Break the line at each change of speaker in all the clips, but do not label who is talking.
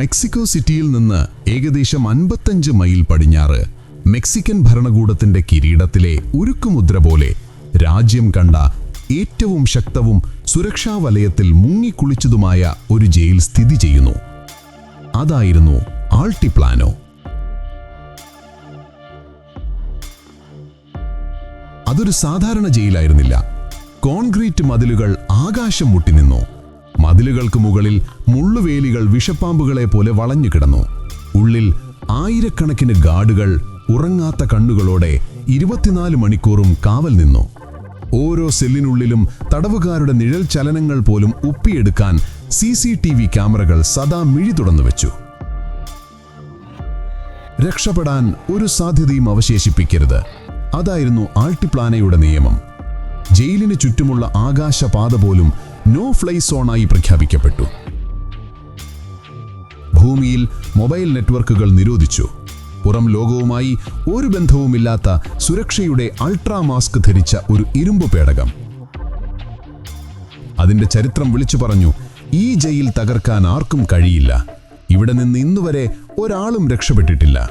Mexico സിറ്റിയിൽ നിന്ന് ഏകദേശം അൻപത്തഞ്ച് മൈൽ പടിഞ്ഞാറ് മെക്സിക്കൻ ഭരണകൂടത്തിന്റെ കിരീടത്തിലെ ഉരുക്കുമുദ്ര പോലെ രാജ്യം കണ്ട ഏറ്റവും ശക്തവും സുരക്ഷാ വലയത്തിൽ മുങ്ങിക്കുളിച്ചതുമായ ഒരു ജയിൽ സ്ഥിതി ചെയ്യുന്നു. അതായിരുന്നു ആൾട്ടിപ്ലാനോ. അതൊരു സാധാരണ ജയിലായിരുന്നില്ല. കോൺക്രീറ്റ് മതിലുകൾ ആകാശം മുട്ടി നിന്നു. മതിലുകൾക്ക് മുകളിൽ മുള്ളുവേലികൾ വിഷപ്പാമ്പുകളെ പോലെ വളഞ്ഞു കിടന്നു. ഉള്ളിൽ ആയിരക്കണക്കിന് ഗാർഡുകൾ ഉറങ്ങാത്ത കണ്ണുകളോടെ ഇരുപത്തിനാല് മണിക്കൂറും കാവൽ നിന്നു. ഓരോ സെല്ലിനുള്ളിലും തടവുകാരുടെ നിഴൽ ചലനങ്ങൾ പോലും ഒപ്പിയെടുക്കാൻ സി സി ടി വി ക്യാമറകൾ സദാ മിഴി തുറന്നു വെച്ചു. രക്ഷപ്പെടാൻ ഒരു സാധ്യതയും അവശേഷിപ്പിക്കരുത്. അതായിരുന്നു ആൾട്ടിപ്ലാനയുടെ നിയമം. ജയിലിന് ചുറ്റുമുള്ള ആകാശപാത പോലും നോ ഫ്ലൈ സോണായി പ്രഖ്യാപിക്കപ്പെട്ടു. ഭൂമിയിൽ മൊബൈൽ നെറ്റ്വർക്കുകൾ നിരോധിച്ചു. പുറം ലോകവുമായി ഒരു ബന്ധവുമില്ലാത്ത സുരക്ഷയുടെ അൾട്രാ മാസ്ക് ധരിച്ച ഒരു ഇരുമ്പ് പേടകം. അതിന്റെ ചരിത്രം വിളിച്ചു പറഞ്ഞു ഈ ജയിൽ തകർക്കാൻ ആർക്കും കഴിയില്ല. ഇവിടെ നിന്ന് ഇന്നുവരെ ഒരാളും രക്ഷപ്പെട്ടിട്ടില്ല.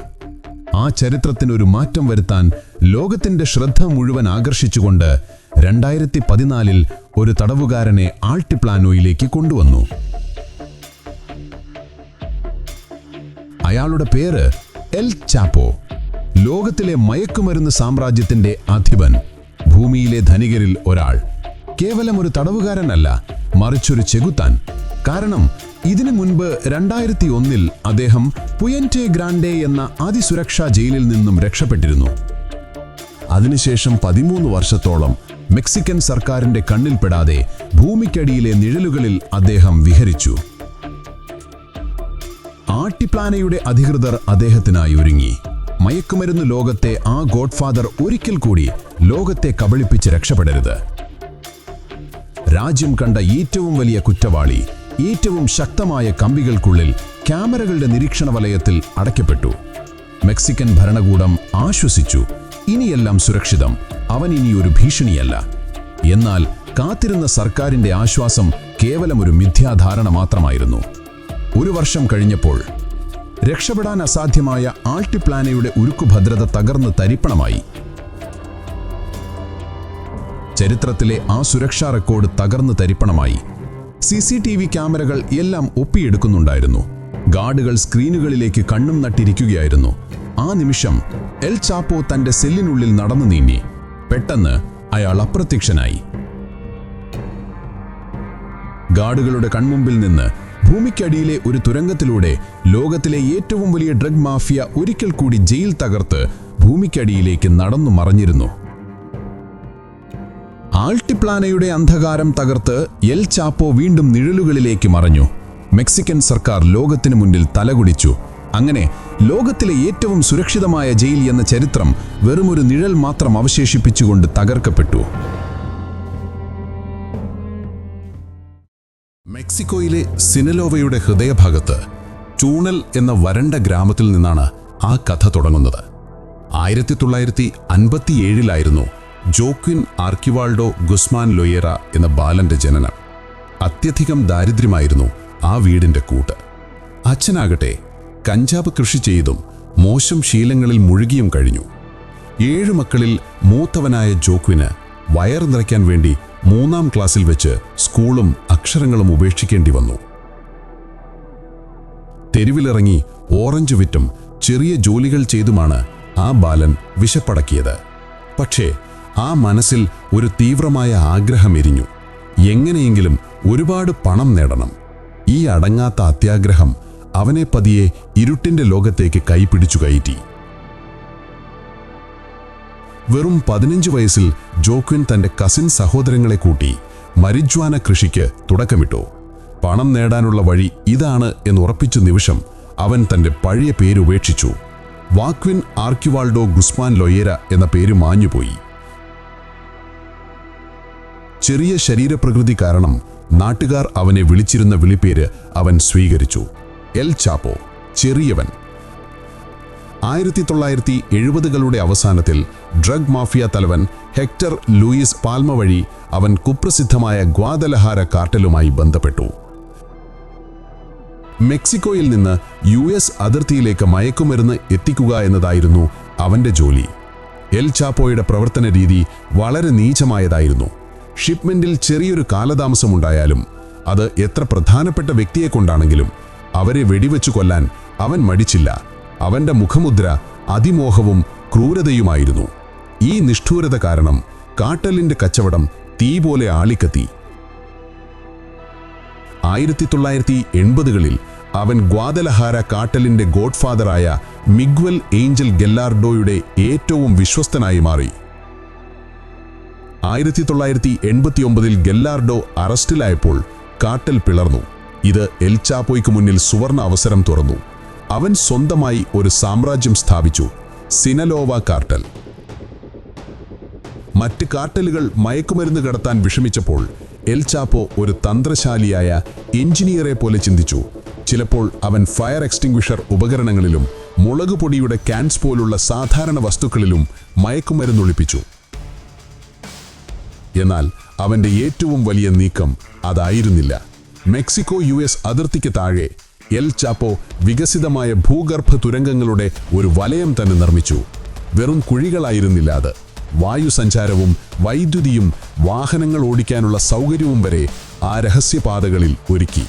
ആ ചരിത്രത്തിനൊരു മാറ്റം വരുത്താൻ ലോകത്തിന്റെ ശ്രദ്ധ മുഴുവൻ ആകർഷിച്ചുകൊണ്ട് രണ്ടായിരത്തി പതിനാലിൽ ഒരു തടവുകാരനെ ആൾട്ടിപ്ലാനോയിലേക്ക് കൊണ്ടുവന്നു. അയാളുടെ പേര് എൽ ചാപ്പോ. ലോകത്തിലെ മയക്കുമരുന്ന് സാമ്രാജ്യത്തിന്റെ അധിപൻ ഭൂമിയിലെ ധനികരിൽ ഒരാൾ. കേവലം ഒരു തടവുകാരനല്ല മറിച്ചൊരു ചെകുത്താൻ. കാരണം ഇതിനു മുൻപ് രണ്ടായിരത്തി ഒന്നിൽ അദ്ദേഹം പുയന്റെ ഗ്രാൻഡെ എന്ന അതിസുരക്ഷാ ജയിലിൽ നിന്നും രക്ഷപ്പെട്ടിരുന്നു. അതിനുശേഷം പതിമൂന്ന് വർഷത്തോളം മെക്സിക്കൻ സർക്കാരിന്റെ കണ്ണിൽപ്പെടാതെ ഭൂമിക്കടിയിലെ നിഴലുകളിൽ അദ്ദേഹം വിഹരിച്ചു. ആട്ടിപ്ലാനയുടെ അധികൃതർ അദ്ദേഹത്തിനായി ഒരുങ്ങി. മയക്കുമരുന്ന് ലോകത്തെ ആ ഗോഡ്ഫാദർ ഒരിക്കൽ കൂടി ലോകത്തെ കബളിപ്പിച്ച് രക്ഷപ്പെടരുത്. രാജ്യം കണ്ട ഏറ്റവും വലിയ കുറ്റവാളി ഏറ്റവും ശക്തമായ കമ്പികൾക്കുള്ളിൽ ക്യാമറകളുടെ നിരീക്ഷണ വലയത്തിൽ അടയ്ക്കപ്പെട്ടു. മെക്സിക്കൻ ഭരണകൂടം ആശ്വസിച്ചു ഇനിയെല്ലാം സുരക്ഷിതം അവൻ ഇനി ഒരു ഭീഷണിയല്ല. എന്നാൽ കാത്തിരുന്ന സർക്കാരിന്റെ ആശ്വാസം കേവലം ഒരു മിഥ്യാധാരണ മാത്രമായിരുന്നു. ഒരു വർഷം കഴിഞ്ഞപ്പോൾ രക്ഷപ്പെടാൻ അസാധ്യമായ ആൾട്ടിപ്ലാനയുടെ ഉരുക്കുഭദ്രത തകർന്ന് തരിപ്പണമായി. ചരിത്രത്തിലെ ആ സുരക്ഷാ റെക്കോർഡ് തകർന്ന് തരിപ്പണമായി. സി സി ടി വി ക്യാമറകൾ എല്ലാം ഒപ്പിയെടുക്കുന്നുണ്ടായിരുന്നു. ഗാർഡുകൾ സ്ക്രീനുകളിലേക്ക് കണ്ണും നട്ടിരിക്കുകയായിരുന്നു. ആ നിമിഷം എൽ ചാപ്പോ തന്റെ സെല്ലിനുള്ളിൽ നടന്നു നീങ്ങി. പെട്ടെന്ന് അയാൾ അപ്രത്യക്ഷനായി. ഗാർഡുകളുടെ കൺമുമ്പിൽ നിന്ന് ഭൂമിക്കടിയിലെ ഒരു തുരങ്കത്തിലൂടെ ലോകത്തിലെ ഏറ്റവും വലിയ ഡ്രഗ് മാഫിയ ഒരിക്കൽ കൂടി ജയിൽ തകർത്ത് ഭൂമിക്കടിയിലേക്ക് നടന്നു മറഞ്ഞിരുന്നു. ആൾട്ടിപ്ലാനയുടെ അന്ധകാരം തകർത്ത് എൽ ചാപ്പോ വീണ്ടും നിഴലുകളിലേക്ക് മറഞ്ഞു. മെക്സിക്കൻ സർക്കാർ ലോകത്തിനു മുന്നിൽ തലകുടിച്ചു. അങ്ങനെ ലോകത്തിലെ ഏറ്റവും സുരക്ഷിതമായ ജയിൽ എന്ന ചരിത്രം വെറുമൊരു നിഴൽ മാത്രം അവശേഷിപ്പിച്ചുകൊണ്ട് തകർക്കപ്പെട്ടു. മെക്സിക്കോയിലെ സിനലോവയുടെ ഹൃദയഭാഗത്ത് ചൂണൽ എന്ന വരണ്ട ഗ്രാമത്തിൽ നിന്നാണ് ആ കഥ തുടങ്ങുന്നത്. ആയിരത്തി തൊള്ളായിരത്തി അൻപത്തിയേഴിലായിരുന്നു ജോക്വിൻ ആർക്കിവാൾഡോ ഗുസ്മാൻ ലൊയേറ എന്ന ബാലന്റെ ജനനം. അത്യധികം ദാരിദ്ര്യമായിരുന്നു ആ വീടിന്റെ കൂട്ട്. അച്ഛനാകട്ടെ കഞ്ചാവ് കൃഷി ചെയ്തും മോശം ശീലങ്ങളിൽ മുഴുകിയും കഴിഞ്ഞു. ഏഴു മക്കളിൽ മൂത്തവനായ ജോക്വിന് വയർ നിറയ്ക്കാൻ വേണ്ടി മൂന്നാം ക്ലാസ്സിൽ വെച്ച് സ്കൂളും അക്ഷരങ്ങളും ഉപേക്ഷിക്കേണ്ടി വന്നു. തെരുവിലിറങ്ങി ഓറഞ്ച് വിറ്റും ചെറിയ ജോലികൾ ചെയ്തുമാണ് ആ ബാലൻ വിശപ്പടക്കിയത്. പക്ഷേ ആ മനസ്സിൽ ഒരു തീവ്രമായ ആഗ്രഹം എരിഞ്ഞു. എങ്ങനെയെങ്കിലും ഒരുപാട് പണം നേടണം. ഈ അടങ്ങാത്ത അത്യാഗ്രഹം അവനെ പതിയെ ഇരുട്ടിന്റെ ലോകത്തേക്ക് കൈപിടിച്ചു കയറ്റി. വെറും പതിനഞ്ച് വയസ്സിൽ ജോക്വിൻ തന്റെ കസിൻ സഹോദരങ്ങളെ കൂട്ടി മരിജ്വാന കൃഷിക്ക് തുടക്കമിട്ടു. പണം നേടാനുള്ള വഴി ഇതാണ് എന്ന് ഉറപ്പിച്ച നിമിഷം അവൻ തന്റെ പഴയ പേരുപേക്ഷിച്ചു വാക്വിൻ ആർക്കിവാൾഡോ ഗുസ്മാൻ ലൊയേര എന്ന പേര് മാഞ്ഞുപോയി. ചെറിയ ശരീരപ്രകൃതി കാരണം നാട്ടുകാർ അവനെ വിളിച്ചിരുന്ന വിളിപ്പേര് അവൻ സ്വീകരിച്ചു. എൽ ചാപ്പോ ചെറിയവൻ. ആയിരത്തി തൊള്ളായിരത്തി എഴുപതുകളുടെ അവസാനത്തിൽ ഡ്രഗ് മാഫിയ തലവൻ ഹെക്ടർ ലൂയിസ് പാൽമ വഴി അവൻ കുപ്രസിദ്ധമായ ഗ്വാദലഹാര കാർട്ടലുമായി ബന്ധപ്പെട്ടു. മെക്സിക്കോയിൽ നിന്ന് യു എസ് അതിർത്തിയിലേക്ക് മയക്കുമരുന്ന് എത്തിക്കുക എന്നതായിരുന്നു അവന്റെ ജോലി. എൽ ചാപ്പോയുടെ പ്രവർത്തന രീതി വളരെ നീചമായതായിരുന്നു. ഷിപ്മെന്റിൽ ചെറിയൊരു കാലതാമസമുണ്ടായാലും അത് എത്ര പ്രധാനപ്പെട്ട വ്യക്തിയെ കൊണ്ടാണെങ്കിലും അവരെ വെടിവെച്ചു കൊല്ലാൻ അവൻ മടിച്ചില്ല. അവന്റെ മുഖമുദ്ര അതിമോഹവും ക്രൂരതയുമായിരുന്നു. ഈ നിഷ്ഠൂരത കാരണം കാട്ടലിന്റെ കച്ചവടം തീ പോലെ ആളിക്കത്തി. ആയിരത്തി തൊള്ളായിരത്തി എൺപതുകളിൽ അവൻ ഗ്വാദലഹാര കാട്ടലിന്റെ ഗോഡ്ഫാദറായ മിഗ്വൽ ഏഞ്ചൽ ഗെല്ലാർഡോയുടെ ഏറ്റവും വിശ്വസ്തനായി മാറി. ആയിരത്തി തൊള്ളായിരത്തി എൺപത്തിയൊമ്പതിൽ ഗെല്ലാർഡോ അറസ്റ്റിലായപ്പോൾ കാട്ടൽ പിളർന്നു. ഇത് എൽ ചാപ്പോയ്ക്ക് മുന്നിൽ സുവർണ അവസരം തുറന്നു. അവൻ സ്വന്തമായി ഒരു സാമ്രാജ്യം സ്ഥാപിച്ചു. സിനലോവ കാർട്ടൽ മറ്റ് കാർട്ടലുകൾ മയക്കുമരുന്ന് കടത്താൻ വിഷമിച്ചപ്പോൾ എൽ ചാപ്പോ ഒരു തന്ത്രശാലിയായ എഞ്ചിനീയറെ പോലെ ചിന്തിച്ചു. ചിലപ്പോൾ അവൻ ഫയർ എക്സ്റ്റിംഗ്വിഷർ ഉപകരണങ്ങളിലും മുളക് പൊടിയുടെ ക്യാൻസ് പോലുള്ള സാധാരണ വസ്തുക്കളിലും മയക്കുമരുന്നൊളിപ്പിച്ചു എന്നാൽ അവന്റെ ഏറ്റവും വലിയ നീക്കം അതായിരുന്നില്ല. മെക്സിക്കോ യു എസ് അതിർത്തിക്ക് താഴെ എൽ ചാപ്പോ വികസിതമായ ഭൂഗർഭ തുരങ്കങ്ങളുടെ ഒരു വലയം തന്നെ നിർമ്മിച്ചു. വെറും കുഴികളായിരുന്നില്ല അത്. വായുസഞ്ചാരവും വൈദ്യുതിയും വാഹനങ്ങൾ ഓടിക്കാനുള്ള സൗകര്യവും വരെ ആ രഹസ്യപാതകളിൽ ഒരുക്കി.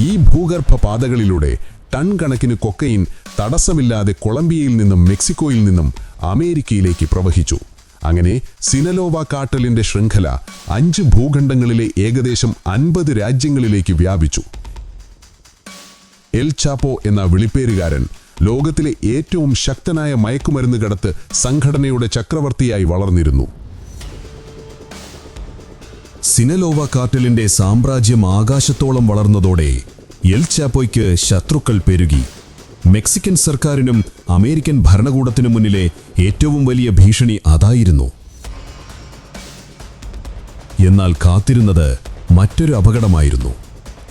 ഈ ഭൂഗർഭ പാതകളിലൂടെ ടൺ കണക്കിന് കൊക്കൈൻ തടസ്സമില്ലാതെ കൊളംബിയയിൽ നിന്നും മെക്സിക്കോയിൽ നിന്നും അമേരിക്കയിലേക്ക് പ്രവഹിച്ചു. അങ്ങനെ സിനലോവ കാട്ടലിന്റെ ശൃംഖല അഞ്ച് ഭൂഖണ്ഡങ്ങളിലെ ഏകദേശം അൻപത് രാജ്യങ്ങളിലേക്ക് വ്യാപിച്ചു. എൽ ചാപ്പോ എന്ന വിളിപ്പേരുകാരൻ ലോകത്തിലെ ഏറ്റവും ശക്തനായ മയക്കുമരുന്ന് കടത്ത് സംഘടനയുടെ ചക്രവർത്തിയായി വളർന്നിരുന്നു.
സിനലോവ കാർട്ടലിന്റെ സാമ്രാജ്യം ആകാശത്തോളം വളർന്നതോടെ എൽ ചാപ്പോയ്ക്ക് ശത്രുക്കൾ പെരുകി. മെക്സിക്കൻ സർക്കാരിനും അമേരിക്കൻ ഭരണകൂടത്തിനും മുന്നിലെ ഏറ്റവും വലിയ ഭീഷണി അതായിരുന്നു. എന്നാൽ കാത്തിരുന്നത് മറ്റൊരു അപകടമായിരുന്നു.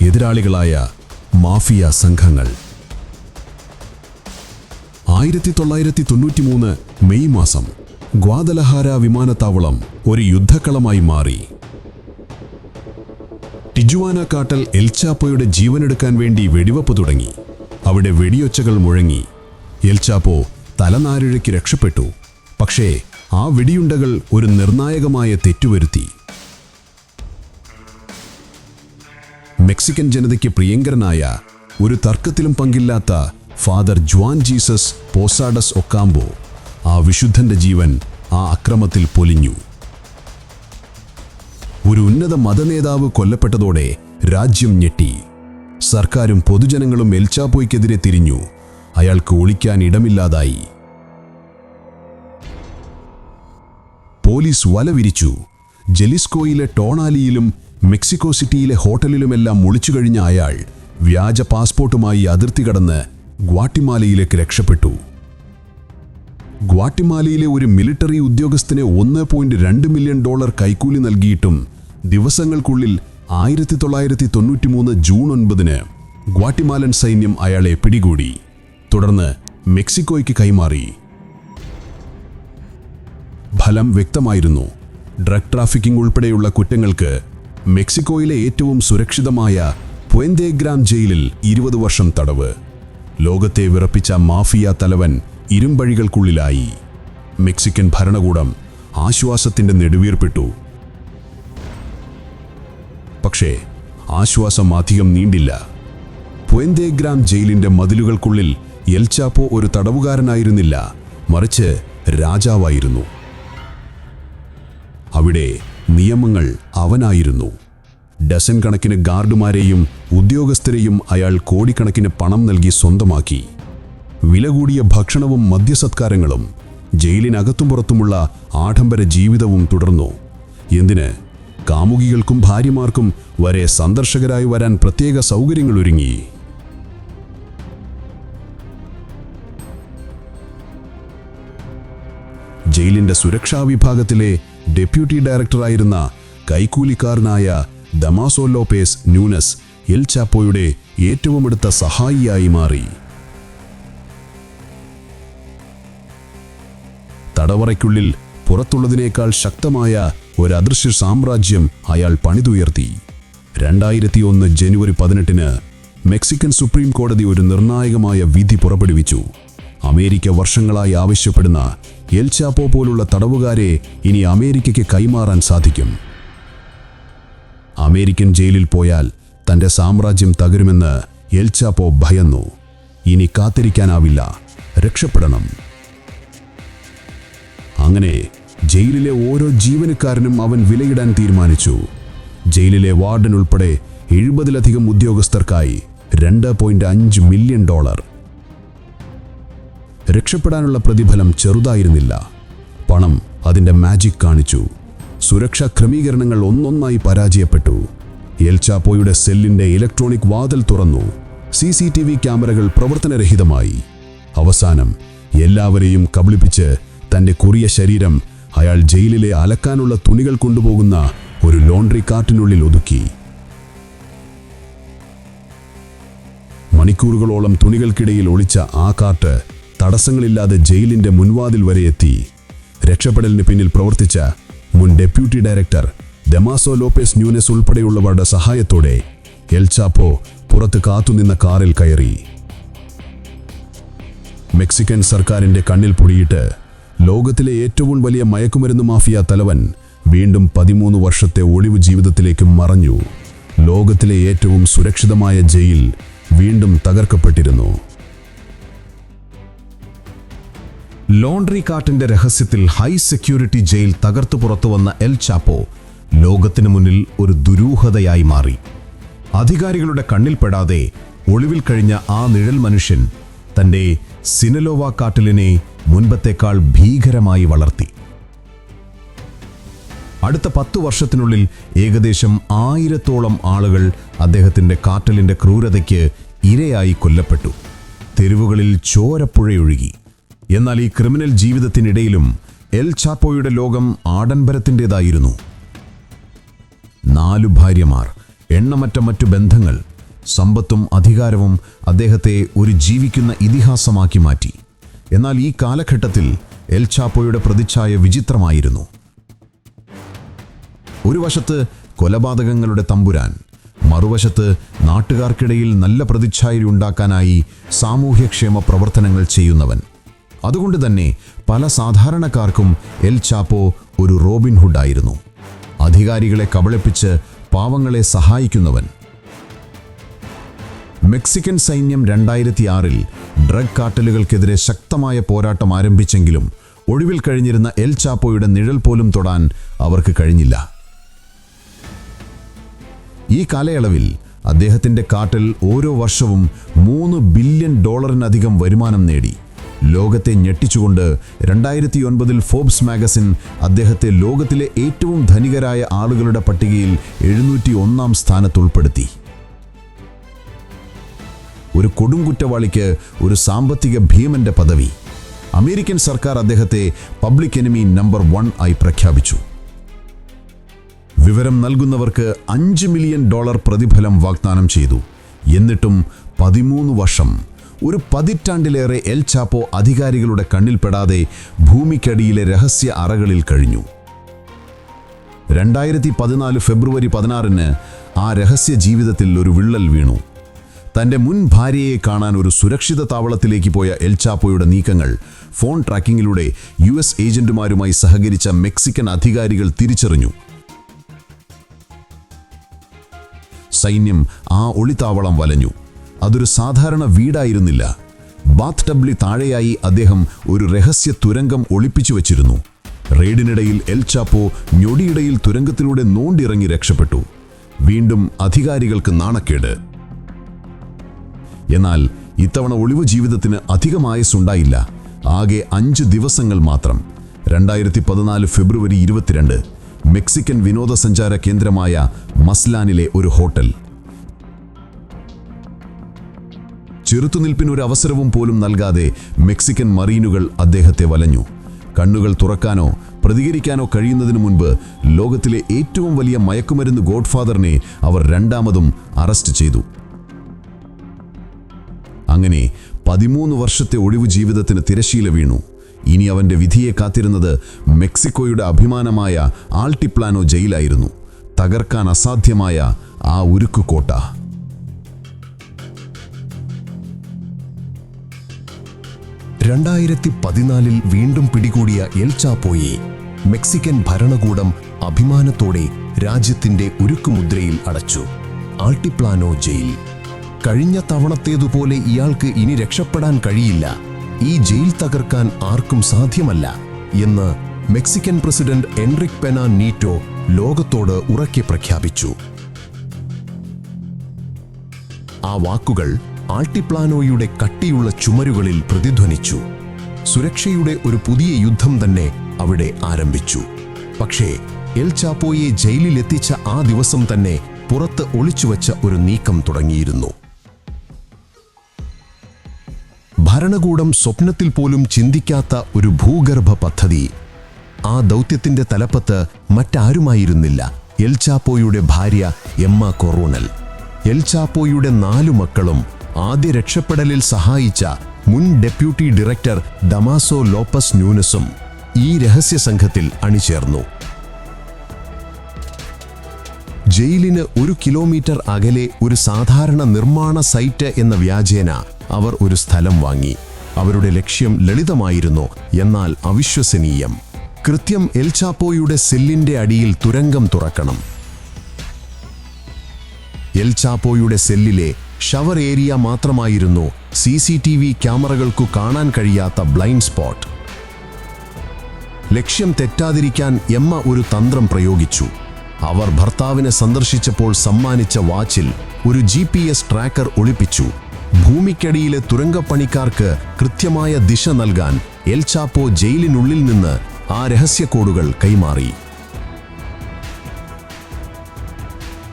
എതിരാളികളായ മാഫിയ സംഘങ്ങൾ. ആയിരത്തി തൊള്ളായിരത്തി തൊണ്ണൂറ്റി മൂന്ന് മെയ് മാസം ഗ്വാദലഹാര വിമാനത്താവളം ഒരു യുദ്ധക്കളമായി മാറി. ടിജുവാന കാട്ടൽ എൽചാപ്പോയുടെ ജീവനെടുക്കാൻ വേണ്ടി വെടിവെപ്പ് തുടങ്ങി. അവിടെ വെടിയൊച്ചകൾ മുഴങ്ങി. എൽചാപ്പോ തലനാരിഴയ്ക്ക് രക്ഷപ്പെട്ടു. പക്ഷേ ആ വെടിയുണ്ടകൾ ഒരു നിർണായകമായ തെറ്റുവരുത്തി. മെക്സിക്കൻ ജനതയ്ക്ക് പ്രിയങ്കരനായ ഒരു തർക്കത്തിലും പങ്കില്ലാത്ത ഫാദർ ജ്വാൻ ജീസസ് പോസാഡസ് ഒക്കാമ്പോ ആ വിശുദ്ധന്റെ ജീവൻ ആ അക്രമത്തിൽ പൊലിഞ്ഞു. ഒരു ഉന്നത മതനേതാവ് കൊല്ലപ്പെട്ടതോടെ രാജ്യം ഞെട്ടി. സർക്കാരും പൊതുജനങ്ങളും എൽച്ചാപ്പോയ്ക്കെതിരെ തിരിഞ്ഞു. അയാൾക്ക് ഒളിക്കാൻ ഇടമില്ലാതായി. പോലീസ് വല വിരിച്ചു. ജെലിസ്കോയിലെ ടോണാലിയിലും മെക്സിക്കോ സിറ്റിയിലെ ഹോട്ടലിലുമെല്ലാം ഒളിച്ചു കഴിഞ്ഞ അയാൾ വ്യാജ പാസ്പോർട്ടുമായി അതിർത്തി കടന്ന് ഗ്വാട്ടിമാലയിലേക്ക് രക്ഷപ്പെട്ടു. ഗ്വാട്ടിമാലയിലെ ഒരു മിലിറ്ററി ഉദ്യോഗസ്ഥനെ ഒന്ന് പോയിന്റ് രണ്ട് മില്യൺ ഡോളർ കൈക്കൂലി നൽകിയിട്ടും ദിവസങ്ങൾക്കുള്ളിൽ ആയിരത്തി തൊള്ളായിരത്തി തൊണ്ണൂറ്റി മൂന്ന് ജൂൺ ഒൻപതിന് ഗ്വാട്ടിമാലൻ സൈന്യം അയാളെ പിടികൂടി. തുടർന്ന് മെക്സിക്കോയ്ക്ക് കൈമാറി. ഫലം വ്യക്തമായിരുന്നു. ഡ്രഗ് ട്രാഫിക്കിംഗ് ഉൾപ്പെടെയുള്ള കുറ്റങ്ങൾക്ക് മെക്സിക്കോയിലെ ഏറ്റവും സുരക്ഷിതമായ പൊയന്തേഗ്രാം ജയിലിൽ ഇരുപത് വർഷം തടവ്. ലോകത്തെ വിറപ്പിച്ച മാഫിയ തലവൻ ഇരുമ്പഴികൾക്കുള്ളിലായി. മെക്സിക്കൻ ഭരണകൂടം ആശ്വാസത്തിന്റെ നെടുവീർപ്പിട്ടു. പക്ഷേ ആശ്വാസം അധികം നീണ്ടില്ല. പുയന്തേഗ്രാം ജയിലിന്റെ മതിലുകൾക്കുള്ളിൽ എൽചാപ്പോ ഒരു തടവുകാരനായിരുന്നില്ല മറിച്ച് രാജാവായിരുന്നു. അവിടെ നിയമങ്ങൾ അവനായിരുന്നു. ഡസൻ കണക്കിന് ഗാർഡുമാരെയും ഉദ്യോഗസ്ഥരെയും അയാൾ കോടിക്കണക്കിന് പണം നൽകി സ്വന്തമാക്കി. വില കൂടിയ ഭക്ഷണവും മദ്യസത്കാരങ്ങളും ജയിലിനകത്തും പുറത്തുമുള്ള ആഡംബര ജീവിതവും തുടർന്നു. എന്തിന്? കാമുകികൾക്കും ഭാര്യമാർക്കും വരെ സന്ദർശകരായി വരാൻ പ്രത്യേക സൗകര്യങ്ങൾ ഒരുങ്ങി. ജയിലിന്റെ സുരക്ഷാ വിഭാഗത്തിലെ ഡെപ്യൂട്ടി ഡയറക്ടറായിരുന്ന കൈക്കൂലിക്കാരനായ ദമാസോ ലോപേസ് ന്യൂനസ് എൽ ചാപ്പോയുടെ ഏറ്റവും അടുത്ത സഹായിയായി മാറി. തടവറയ്ക്കുള്ളിൽ പുറത്തുള്ളതിനേക്കാൾ ശക്തമായ ഒരു അദൃശ്യ സാമ്രാജ്യം അയാൾ പണിതുയർത്തി. രണ്ടായിരത്തി ഒന്ന് ജനുവരി പതിനെട്ടിന് മെക്സിക്കൻ സുപ്രീം കോടതി ഒരു നിർണായകമായ വിധി പുറപ്പെടുവിച്ചു. അമേരിക്ക വർഷങ്ങളായി ആവശ്യപ്പെടുന്ന എൽ ചാപ്പോ പോലുള്ള തടവുകാരെ ഇനി അമേരിക്കയ്ക്ക് കൈമാറാൻ സാധിക്കും. അമേരിക്കൻ ജയിലിൽ പോയാൽ തന്റെ സാമ്രാജ്യം തകരുമെന്ന് എൽച്ചാപ്പോ ഭയന്നു. ഇനി കാത്തിരിക്കാനാവില്ല. രക്ഷപ്പെടണം. അങ്ങനെ ജയിലിലെ ഓരോ ജീവനക്കാരനും അവൻ വിലയിടാൻ തീരുമാനിച്ചു. ജയിലിലെ വാർഡൻ ഉൾപ്പെടെ എഴുപതിലധികം ഉദ്യോഗസ്ഥർക്കായി രണ്ട് പോയിന്റ് അഞ്ച് മില്യൺ ഡോളർ. രക്ഷപ്പെടാനുള്ള പ്രതിഫലം ചെറുതായിരുന്നില്ല. പണം അതിന്റെ മാജിക് കാണിച്ചു. സുരക്ഷാ ക്രമീകരണങ്ങൾ ഒന്നൊന്നായി പരാജയപ്പെട്ടു. എൽചാപ്പോയുടെ സെല്ലിന്റെ ഇലക്ട്രോണിക് വാതിൽ തുറന്നു. സി സി ടി വി ക്യാമറകൾ പ്രവർത്തനരഹിതമായി. അവസാനം എല്ലാവരെയും കബളിപ്പിച്ച് തന്റെ കുറിയ ശരീരം അയാൾ ജയിലിലെ അലക്കാനുള്ള തുണികൾ കൊണ്ടുപോകുന്ന ഒരു ലോണ്ടറി കാർട്ടിനുള്ളിൽ ഒതുക്കി. മണിക്കൂറുകളോളം തുണികൾക്കിടയിൽ ഒളിച്ച ആ കാർട്ട് തടസ്സങ്ങളില്ലാതെ ജയിലിന്റെ മുൻവാതിൽ വരെ എത്തി. രക്ഷപ്പെടലിന് പിന്നിൽ പ്രവർത്തിച്ച മുൻ deputy director Damaso Lopez Nunez ഉൾപ്പെടെയുള്ളവരുടെ സഹായത്തോടെ എൽ ചാപ്പോ പുറത്ത് കാത്തുനിന്ന കാറിൽ കയറി. മെക്സിക്കൻ സർക്കാരിന്റെ കണ്ണിൽ പൊടിയിട്ട് ലോകത്തിലെ ഏറ്റവും വലിയ മയക്കുമരുന്ന് മാഫിയ തലവൻ വീണ്ടും പതിമൂന്ന് വർഷത്തെ ഒളിവ് ജീവിതത്തിലേക്ക് മറഞ്ഞു. ലോകത്തിലെ ഏറ്റവും സുരക്ഷിതമായ ജയിൽ വീണ്ടും തകർക്കപ്പെട്ടിരുന്നു.
ലോണ്ടറി കാർട്ടിന്റെ രഹസ്യത്തിൽ ഹൈ സെക്യൂരിറ്റി ജയിൽ തകർത്തു പുറത്തു വന്ന എൽ ചാപ്പോ ലോകത്തിനു മുന്നിൽ ഒരു ദുരൂഹതയായി മാറി. അധികാരികളുടെ കണ്ണിൽപ്പെടാതെ ഒളിവിൽ കഴിഞ്ഞ ആ നിഴൽ മനുഷ്യൻ തന്റെ സിനലോവ കാട്ടിലിനെ മുൻപത്തേക്കാൾ ഭീകരമായി വളർത്തി. അടുത്ത പത്തു വർഷത്തിനുള്ളിൽ ഏകദേശം ആയിരത്തോളം ആളുകൾ അദ്ദേഹത്തിന്റെ കാട്ടലിന്റെ ക്രൂരതയ്ക്ക് ഇരയായി കൊല്ലപ്പെട്ടു. തെരുവുകളിൽ ചോരപ്പുഴയൊഴുകി. എന്നാൽ ഈ ക്രിമിനൽ ജീവിതത്തിനിടയിലും എൽ ചാപ്പോയുടെ ലോകം ആഡംബരത്തിന്റെതായിരുന്നു. നാലു ഭാര്യമാർ എണ്ണമറ്റ മറ്റു ബന്ധങ്ങൾ സമ്പത്തും അധികാരവും അദ്ദേഹത്തെ ഒരു ജീവിക്കുന്ന ഇതിഹാസമാക്കി മാറ്റി. എന്നാൽ ഈ കാലഘട്ടത്തിൽ എൽ ചാപ്പോയുടെ പ്രതിച്ഛായ വിചിത്രമായിരുന്നു. ഒരു വശത്ത് കൊലപാതകങ്ങളുടെ തമ്പുരാൻ മറുവശത്ത് നാട്ടുകാർക്കിടയിൽ നല്ല പ്രതിച്ഛായ ഉണ്ടാക്കാനായി സാമൂഹ്യക്ഷേമ പ്രവർത്തനങ്ങൾ ചെയ്യുന്നവൻ. അതുകൊണ്ട് തന്നെ പല സാധാരണക്കാർക്കും എൽ ചാപ്പോ ഒരു റോബിൻ ഹുഡായിരുന്നു അധികാരികളെ കബളിപ്പിച്ച് പാവങ്ങളെ സഹായിക്കുന്നവൻ. മെക്സിക്കൻ സൈന്യം രണ്ടായിരത്തി ആറിൽ ഡ്രഗ് കാട്ടലുകൾക്കെതിരെ ശക്തമായ പോരാട്ടം ആരംഭിച്ചെങ്കിലും ഒഴിവിൽ കഴിഞ്ഞിരുന്ന എൽ ചാപ്പോയുടെ നിഴൽ പോലും തൊടാൻ അവർക്ക് കഴിഞ്ഞില്ല. ഈ കാലയളവിൽ അദ്ദേഹത്തിന്റെ കാട്ടിൽ ഓരോ വർഷവും മൂന്ന് ബില്യൺ ഡോളറിനധികം വരുമാനം നേടി. ലോകത്തെ ഞെട്ടിച്ചുകൊണ്ട് രണ്ടായിരത്തി ഒൻപതിൽ ഫോബ്സ് മാഗസിൻ അദ്ദേഹത്തെ ലോകത്തിലെ ഏറ്റവും ധനികരായ ആളുകളുടെ പട്ടികയിൽ എഴുന്നൂറ്റി ഒന്നാം സ്ഥാനത്ത് ഉൾപ്പെടുത്തി ഒരു കൊടുങ്കുറ്റവാളിക്ക് ഒരു സാമ്പത്തിക ഭീമന്റെ പദവി. അമേരിക്കൻ സർക്കാർ അദ്ദേഹത്തെ പബ്ലിക് എനിമി നമ്പർ വൺ ആയി പ്രഖ്യാപിച്ചു. വിവരം നൽകുന്നവർക്ക് അഞ്ച് മില്യൺ ഡോളർ പ്രതിഫലം വാഗ്ദാനം ചെയ്തു. എന്നിട്ടും പതിമൂന്ന് വർഷം ഒരു പതിറ്റാണ്ടിലേറെ എൽ ചാപ്പോ അധികാരികളുടെ കണ്ണിൽപ്പെടാതെ ഭൂമിക്കടിയിലെ രഹസ്യ അറകളിൽ കഴിഞ്ഞു. രണ്ടായിരത്തി പതിനാല് ഫെബ്രുവരി പതിനാറിന് ആ രഹസ്യ ജീവിതത്തിൽ ഒരു വിള്ളൽ വീണു. തന്റെ മുൻ ഭാര്യയെ കാണാൻ ഒരു സുരക്ഷിത താവളത്തിലേക്ക് പോയ എൽ ചാപ്പോയുടെ നീക്കങ്ങൾ ഫോൺ ട്രാക്കിങ്ങിലൂടെ യു എസ് ഏജന്റുമാരുമായി സഹകരിച്ച മെക്സിക്കൻ അധികാരികൾ തിരിച്ചറിഞ്ഞു. സൈന്യം ആ ഒളിത്താവളം വലഞ്ഞു. അതൊരു സാധാരണ വീടായിരുന്നില്ല. ബാത്ത് ടബ്ലി താഴെയായി അദ്ദേഹം ഒരു രഹസ്യ തുരങ്കം ഒളിപ്പിച്ചു വച്ചിരുന്നു. റെയ്ഡിനിടയിൽ എൽ ചാപ്പോ ഞൊടിയിടയിൽ തുരങ്കത്തിലൂടെ നോണ്ടിറങ്ങി രക്ഷപ്പെട്ടു. വീണ്ടും അധികാരികൾക്ക് നാണക്കേട്. എന്നാൽ ഇത്തവണ ഒളിവു ജീവിതത്തിന് അധികം ആയുസ്സുണ്ടായില്ല ആകെ അഞ്ച് ദിവസങ്ങൾ മാത്രം. രണ്ടായിരത്തി പതിനാല് ഫെബ്രുവരി ഇരുപത്തിരണ്ട് മെക്സിക്കൻ വിനോദസഞ്ചാര കേന്ദ്രമായ മസ്ലാനിലെ ഒരു ഹോട്ടൽ. ചെറുത്തുനിൽപ്പിന് ഒരു അവസരവും പോലും നൽകാതെ മെക്സിക്കൻ മറീനുകൾ അദ്ദേഹത്തെ വലഞ്ഞു. കണ്ണുകൾ തുറക്കാനോ പ്രതികരിക്കാനോ കഴിയുന്നതിനു മുൻപ് ലോകത്തിലെ ഏറ്റവും വലിയ മയക്കുമരുന്ന് ഗോഡ്ഫാദറിനെ അവർ രണ്ടാമതും അറസ്റ്റ് ചെയ്തു. അങ്ങനെ പതിമൂന്ന് വർഷത്തെ ഒഴിവു ജീവിതത്തിന് തിരശീല വീണു. ഇനി അവന്റെ വിധിയെ കാത്തിരുന്നത് മെക്സിക്കോയുടെ അഭിമാനമായ ആൾട്ടിപ്ലാനോ ജയിലായിരുന്നു. തകർക്കാൻ അസാധ്യമായ
ആ ഉരുക്കുകോട്ട.
രണ്ടായിരത്തി പതിനാലിൽ വീണ്ടും പിടികൂടിയ എൽ ചാപ്പോയെ മെക്സിക്കൻ ഭരണകൂടം അഭിമാനത്തോടെ രാജ്യത്തിന്റെ ഉരുക്കുമുദ്രയിൽ അടച്ചു. Altiplano jail. കഴിഞ്ഞ തവണത്തേതുപോലെ ഇയാൾക്ക് ഇനി രക്ഷപ്പെടാൻ കഴിയില്ല. ഈ ജയിൽ തകർക്കാൻ ആർക്കും സാധ്യമല്ല എന്ന് Mexican president Enrique Pena Nieto ലോകത്തോട് ഉറക്കെ പ്രഖ്യാപിച്ചു. ആ വാക്കുകൾ ആൾട്ടിപ്ലാനോയുടെ കട്ടിയുള്ള ചുമരുകളിൽ പ്രതിധ്വനിച്ചു. സുരക്ഷയുടെ ഒരു പുതിയ യുദ്ധം തന്നെ അവിടെ ആരംഭിച്ചു. പക്ഷേ എൽ ചാപ്പോയെ ജയിലിലെത്തിച്ച ആ ദിവസം തന്നെ പുറത്ത് ഒളിച്ചുവച്ച ഒരു നീക്കം തുടങ്ങിയിരുന്നു. ഭരണകൂടം സ്വപ്നത്തിൽ പോലും ചിന്തിക്കാത്ത ഒരു ഭൂഗർഭ പദ്ധതി. ആ ദൗത്യത്തിന്റെ തലപ്പത്ത് മറ്റാരുമായിരുന്നില്ല എൽ ചാപ്പോയുടെ ഭാര്യ എമ്മ കൊറോണൽ. എൽ ചാപ്പോയുടെ നാലു മക്കളും ആദ്യ രക്ഷപ്പെടലിൽ സഹായിച്ച മുൻ ഡെപ്യൂട്ടി ഡയറക്ടർ ദമാസോ ലോപ്പസ് ന്യൂനസും ഈ രഹസ്യ സംഘത്തിൽ അണിചേർന്നു. ജയിലിന് ഒരു കിലോമീറ്റർ അകലെ ഒരു സാധാരണ നിർമ്മാണ സൈറ്റ് എന്ന വ്യാജേന അവർ ഒരു സ്ഥലം വാങ്ങി. അവരുടെ ലക്ഷ്യം ലളിതമായിരുന്നു എന്നാൽ അവിശ്വസനീയം. കൃത്യം എൽചാപ്പോയുടെ സെല്ലിന്റെ അടിയിൽ തുരങ്കം തുറക്കണം. എൽചാപ്പോയുടെ സെല്ലിലെ ഷവർ ഏരിയ മാത്രമായിരുന്നു സി സി ടി വി ക്യാമറകൾക്കു കാണാൻ കഴിയാത്ത ബ്ലൈൻഡ് സ്പോട്ട്. ലക്ഷ്യം തെറ്റാതിരിക്കാൻ എമ്മ ഒരു തന്ത്രം പ്രയോഗിച്ചു. അവർ ഭർത്താവിനെ സന്ദർശിച്ചപ്പോൾ സമ്മാനിച്ച വാച്ചിൽ ഒരു ജി പി എസ് ട്രാക്കർ ഒളിപ്പിച്ചു. ഭൂമിക്കടിയിലെ തുരങ്കപ്പണിക്കാർക്ക് കൃത്യമായ ദിശ നൽകാൻ എൽ ചാപ്പോ ജയിലിനുള്ളിൽ നിന്ന് ആ രഹസ്യ കോഡുകൾ കൈമാറി.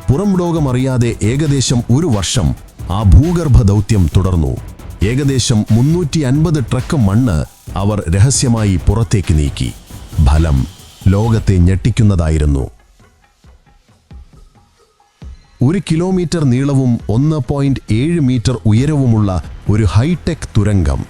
പുറം ലോകമറിയാതെ ഏകദേശം ഒരു വർഷം ആ ഭൂഗർഭ ദൗത്യം തുടർന്നു. ഏകദേശം മുന്നൂറ്റി അൻപത് ട്രക്ക് മണ്ണ് അവർ രഹസ്യമായി പുറത്തേക്ക് നീക്കി. ഫലം ലോകത്തെ ഞെട്ടിക്കുന്നതായിരുന്നു. ഒരു കിലോമീറ്റർ നീളവും ഒന്ന് പോയിന്റ് ഏഴ് മീറ്റർ ഉയരവുമുള്ള ഒരു ഹൈടെക് തുരങ്കം.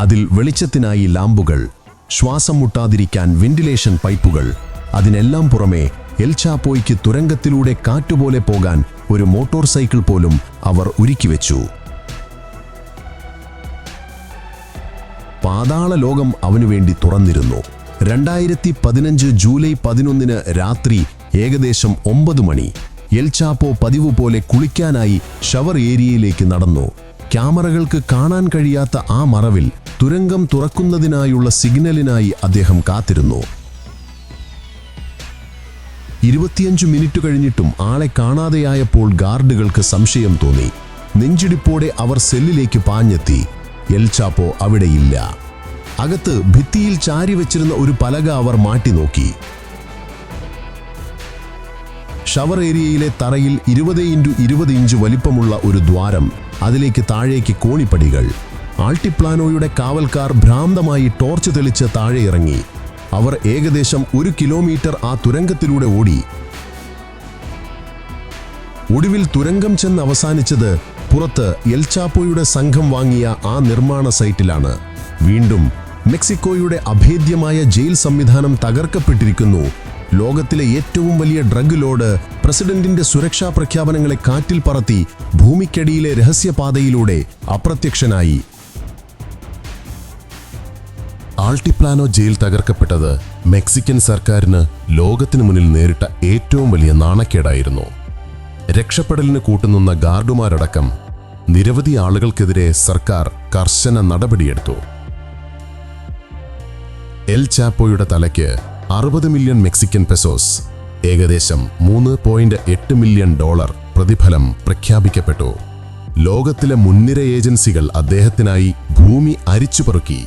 അതിൽ വെളിച്ചത്തിനായി ലാമ്പുകൾ ശ്വാസം മുട്ടാതിരിക്കാൻ വെന്റിലേഷൻ പൈപ്പുകൾ അതിനെല്ലാം പുറമെ എൽചാപ്പോയ്ക്ക് തുരങ്കത്തിലൂടെ കാറ്റുപോലെ പോകാൻ ഒരു മോട്ടോർ സൈക്കിൾ പോലും അവർ ഒരുക്കിവെച്ചു പാതാള ലോകം അവനുവേണ്ടി തുറന്നിരുന്നു. രണ്ടായിരത്തി പതിനഞ്ച് ജൂലൈ പതിനൊന്നിന് രാത്രി ഏകദേശം ഒമ്പത് മണി. എൽചാപ്പോ പതിവ് പോലെ കുളിക്കാനായി ഷവർ ഏരിയയിലേക്ക് നടന്നു. ക്യാമറകൾക്ക് കാണാൻ കഴിയാത്ത ആ മറവിൽ തുരങ്കം തുറക്കുന്നതിനായുള്ള സിഗ്നലിനായി അദ്ദേഹം കാത്തിരുന്നു. ഇരുപത്തിയഞ്ചു മിനിറ്റ് കഴിഞ്ഞിട്ടും ആളെ കാണാതെയായപ്പോൾ ഗാർഡുകൾക്ക് സംശയം തോന്നി. നെഞ്ചിടിപ്പോടെ അവർ സെല്ലിലേക്ക് പാഞ്ഞെത്തി. എൽ ചാപ്പോ അവിടെയില്ല. അകത്ത് ഭിത്തിയിൽ ചാരി വെച്ചിരുന്ന ഒരു പലക അവർ മാറ്റി നോക്കി. ഷവർ ഏരിയയിലെ തറയിൽ ഇരുപത് ഇന്റു ഇരുപത് ഇഞ്ച് വലിപ്പമുള്ള ഒരു ദ്വാരം അതിലേക്ക് താഴേക്ക് കോണിപ്പടികൾ. ആൾട്ടിപ്ലാനോയുടെ കാവൽക്കാർ ഭ്രാന്തമായി ടോർച്ച് തെളിച്ച് താഴെ ഇറങ്ങി. അവർ ഏകദേശം ഒരു കിലോമീറ്റർ ആ തുരങ്കത്തിലൂടെ ഓടി. ഒടുവിൽ തുരങ്കം ചെന്ന് അവസാനിച്ചത് പുറത്ത് എൽചാപ്പോയുടെ സംഘം വാങ്ങിയ ആ നിർമ്മാണ സൈറ്റിലാണ്. വീണ്ടും മെക്സിക്കോയുടെ അഭേദ്യമായ ജയിൽ സംവിധാനം തകർക്കപ്പെട്ടിരിക്കുന്നു. ലോകത്തിലെ ഏറ്റവും വലിയ ഡ്രഗ് ലോഡ് പ്രസിഡന്റിന്റെ സുരക്ഷാ പ്രഖ്യാപനങ്ങളെ കാറ്റിൽ പറത്തി ഭൂമിക്കടിയിലെ രഹസ്യപാതയിലൂടെ അപ്രത്യക്ഷനായി.
ആൾട്ടിപ്ലാനോ ജയിൽ തകർക്കപ്പെട്ടത് മെക്സിക്കൻ സർക്കാരിന് ലോകത്തിനു മുന്നിൽ നേരിട്ട ഏറ്റവും വലിയ നാണക്കേടായിരുന്നു. രക്ഷപ്പെടലിന് കൂട്ടുനിന്ന ഗാർഡുമാരടക്കം നിരവധി ആളുകൾക്കെതിരെ സർക്കാർ കർശന നടപടിയെടുത്തു. എൽ ചാപ്പോയുടെ തലയ്ക്ക് അറുപത് മില്യൺ മെക്സിക്കൻ പെസോസ് ഏകദേശം മൂന്ന് പോയിന്റ് എട്ട് മില്യൺ ഡോളർ പ്രതിഫലം പ്രഖ്യാപിക്കപ്പെട്ടു. ലോകത്തിലെ മുൻനിര ഏജൻസികൾ അദ്ദേഹത്തിനായി ഭൂമി അരിച്ചുപെറുക്കി.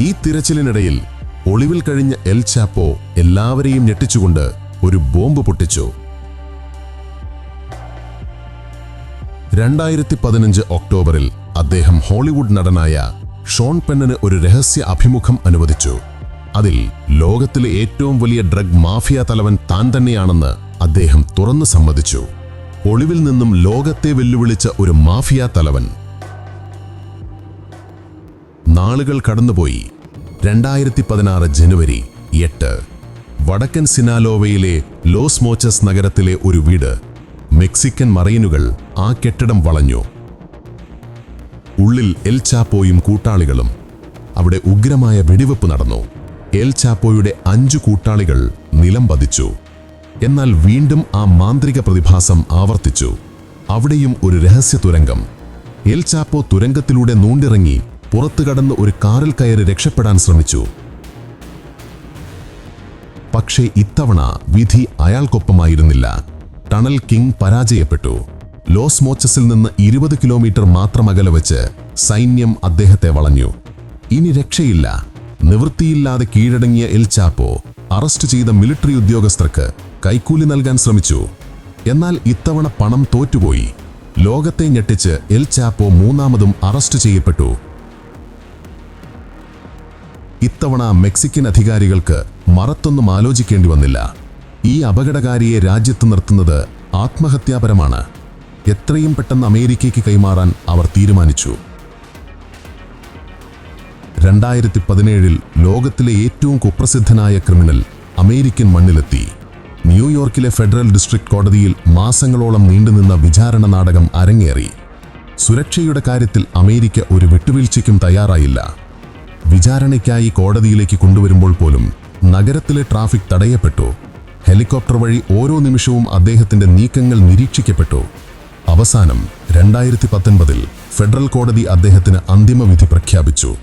ഈ തിരച്ചിലിനിടയിൽ ഒളിവിൽ കഴിഞ്ഞ എൽ ചാപ്പോ എല്ലാവരെയും ഞെട്ടിച്ചുകൊണ്ട് ഒരു ബോംബ് പൊട്ടിച്ചു. രണ്ടായിരത്തി പതിനഞ്ച് ഒക്ടോബറിൽ അദ്ദേഹം ഹോളിവുഡ് നടനായ ഷോൺ പെണ്ണന് ഒരു രഹസ്യ അഭിമുഖം അനുവദിച്ചു. അതിൽ ലോകത്തിലെ ഏറ്റവും വലിയ ഡ്രഗ് മാഫിയ തലവൻ താൻ തന്നെയാണെന്ന് അദ്ദേഹം തുറന്നു സമ്മതിച്ചു. ഒളിവിൽ നിന്നും ലോകത്തെ വെല്ലുവിളിച്ച ഒരു മാഫിയ തലവൻ നാളുകൾ കടന്നുപോയി. രണ്ടായിരത്തി പതിനാറ് ജനുവരി എട്ട്. വടക്കൻ സിനാലോവയിലെ ലോസ് മോച്ചസ് നഗരത്തിലെ ഒരു വീട് മെക്സിക്കൻ മറൈനുകൾ ആ കെട്ടിടം വളഞ്ഞു. ഉള്ളിൽ എൽ ചാപ്പോയും കൂട്ടാളികളും. അവിടെ ഉഗ്രമായ വെടിവെപ്പ് നടന്നു. എൽ ചാപ്പോയുടെ അഞ്ചു കൂട്ടാളികൾ നിലം പതിച്ചു എന്നാൽ വീണ്ടും ആ മാന്ത്രിക പ്രതിഭാസം ആവർത്തിച്ചു. അവിടെയും ഒരു രഹസ്യ തുരങ്കം. എൽ ചാപ്പോ തുരങ്കത്തിലൂടെ നൂണ്ടിറങ്ങി പുറത്തു കടന്ന് ഒരു കാറിൽ കയറി രക്ഷപ്പെടാൻ ശ്രമിച്ചു. പക്ഷേ ഇത്തവണ വിധി അയാൾക്കൊപ്പമായിരുന്നില്ല. ടണൽ കിങ് പരാജയപ്പെട്ടു. ലോസ് മോച്ചസിൽ നിന്ന് ഇരുപത് കിലോമീറ്റർ മാത്രം അകലെ വെച്ച് സൈന്യം അദ്ദേഹത്തെ വളഞ്ഞു. ഇനി രക്ഷയില്ല. നിവൃത്തിയില്ലാതെ കീഴടങ്ങിയ എൽ ചാപ്പോ അറസ്റ്റ് ചെയ്ത മിലിറ്ററി ഉദ്യോഗസ്ഥർക്ക് കൈക്കൂലി നൽകാൻ ശ്രമിച്ചു. എന്നാൽ ഇത്തവണ പണം തോറ്റുപോയി. ലോകത്തെ ഞെട്ടിച്ച് എൽ ചാപ്പോ മൂന്നാമതും അറസ്റ്റ് ചെയ്യപ്പെട്ടു. ഇത്തവണ മെക്സിക്കൻ അധികാരികൾക്ക് മറത്തൊന്നും ആലോചിക്കേണ്ടി വന്നില്ല. ഈ അപകടകാരിയെ രാജ്യത്ത് നിർത്തുന്നത് ആത്മഹത്യാപരമാണ്. എത്രയും പെട്ടെന്ന് അമേരിക്കയ്ക്ക് കൈമാറാൻ അവർ തീരുമാനിച്ചു. രണ്ടായിരത്തി പതിനേഴിൽ ലോകത്തിലെ ഏറ്റവും കുപ്രസിദ്ധനായ ക്രിമിനൽ അമേരിക്കൻ മണ്ണിലെത്തി. ന്യൂയോർക്കിലെ ഫെഡറൽ ഡിസ്ട്രിക്ട് കോടതിയിൽ മാസങ്ങളോളം നീണ്ടുനിന്ന വിചാരണ നാടകം അരങ്ങേറി. സുരക്ഷയുടെ കാര്യത്തിൽ അമേരിക്ക ഒരു വിട്ടുവീഴ്ചയ്ക്കും തയ്യാറായില്ല. വിചാരണയ്ക്കായി കോടതിയിലേക്ക് കൊണ്ടുവരുമ്പോൾ പോലും നഗരത്തിലെ ട്രാഫിക് തടയപ്പെട്ടു. ഹെലികോപ്റ്റർ വഴി ഓരോ നിമിഷവും അദ്ദേഹത്തിന്റെ നീക്കങ്ങൾ നിരീക്ഷിക്കപ്പെട്ടു. അവസാനം രണ്ടായിരത്തി പത്തൊൻപതിൽ ഫെഡറൽ കോടതി അദ്ദേഹത്തിന് അന്തിമവിധി പ്രഖ്യാപിച്ചു.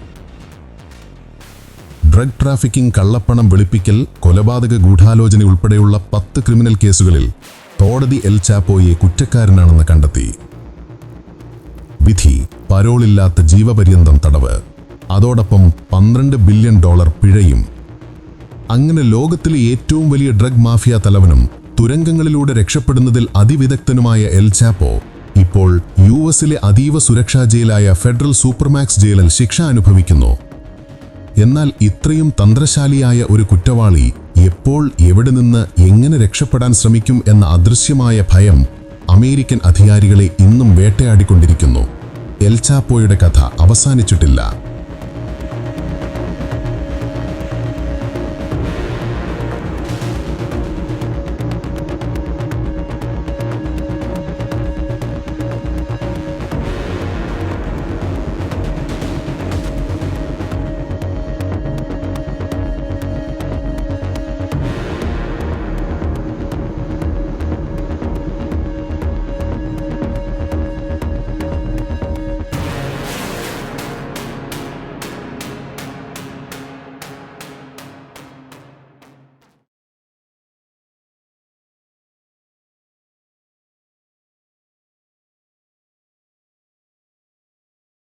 ഡ്രഗ് ട്രാഫിക്കിംഗ് കള്ളപ്പണം വെളുപ്പിക്കൽ കൊലപാതക ഗൂഢാലോചന ഉൾപ്പെടെയുള്ള പത്ത് ക്രിമിനൽ കേസുകളിൽ കോടതി എൽ ചാപ്പോയെ കുറ്റക്കാരനാണെന്ന് കണ്ടെത്തി. വിധി പരോളില്ലാത്ത ജീവപര്യന്തം തടവ്. അതോടൊപ്പം പന്ത്രണ്ട് ബില്യൺ ഡോളർ പിഴയും. അങ്ങനെ ലോകത്തിലെ ഏറ്റവും വലിയ ഡ്രഗ് മാഫിയ തലവനും തുരങ്കങ്ങളിലൂടെ രക്ഷപ്പെടുന്നതിൽ അതിവിദഗ്ധനുമായ എൽ ചാപ്പോ ഇപ്പോൾ യു എസിലെ അതീവ സുരക്ഷാ ജയിലായ ഫെഡറൽ സൂപ്പർമാക്സ് ജയിലിൽ ശിക്ഷ അനുഭവിക്കുന്നു. എന്നാൽ ഇത്രയും തന്ത്രശാലിയായ ഒരു കുറ്റവാളി എപ്പോൾ എവിടെ നിന്ന് എങ്ങനെ രക്ഷപ്പെടാൻ ശ്രമിക്കും എന്ന അദൃശ്യമായ ഭയം അമേരിക്കൻ അധികാരികളെ ഇന്നും വേട്ടയാടിക്കൊണ്ടിരിക്കുന്നു. എൽചാപ്പോയുടെ കഥ അവസാനിച്ചിട്ടില്ല.